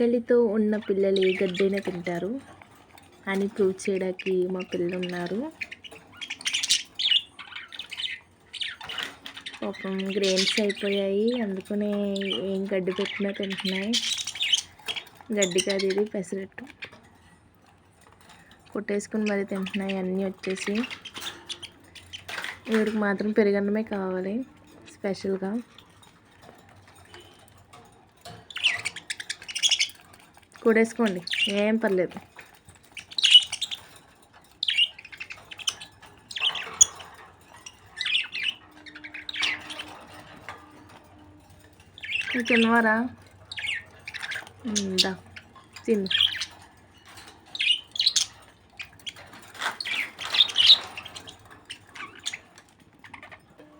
ఆకలితో ఉన్న పిల్లలు ఏ గడ్డైనా తింటారు? అని ప్రూవ్ చేయడానికి మా పిల్లలు ఉన్నారు పాపం గ్రెయిన్స్ అయిపోయాయి. అందుకనే ఏం గడ్డి పెట్టినా తింటున్నాయి. గడ్డి కాదు ఇది పెసరట్టు. కొట్టేసుకుని మరి తింటున్నాయి. అన్నీ వచ్చేసి. వీడికి మాత్రం పెరుగన్నమే కావాలి స్పెషల్గా. కూడేసుకోండి. ఏం పర్లేదు. తినవారా ఇందా తిను.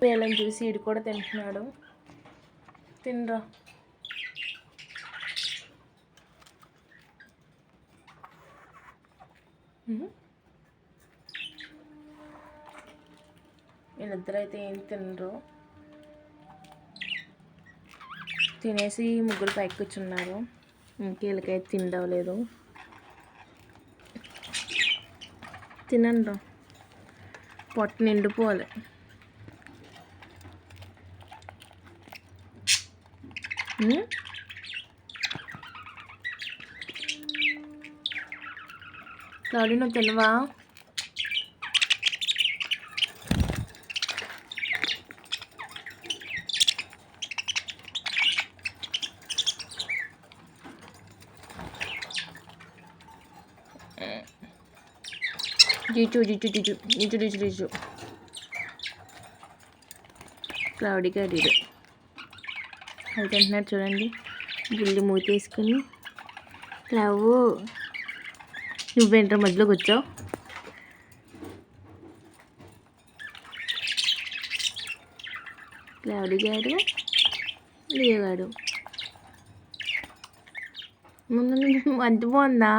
వీళ్ళని చూసి ఇడు కూడా తింటున్నాడు. తినరా. వీళ్ళిద్దరైతే అయితే ఏం తినరు. తినేసి ముగ్గురు పైకి కూర్చున్నారు. ఇంకేళ్ళకైతే తినడవలేదు తినండి పొట్ట నిండిపోవాలి. ఉమ్? క్లౌడీ నువ్వు తినవా జీచు జీచు జీచు జీచు జీచు జీచు క్లౌడీ గడీడు అది తింటున్నారు చూడండి. గుల్లి మూతేసుకుని. క్లవ్ నువ్వేంట్రా మధ్యలోకి వచ్చావు క్లౌడీ గాడు లియో గాడు ముందు అంత బాగుందా?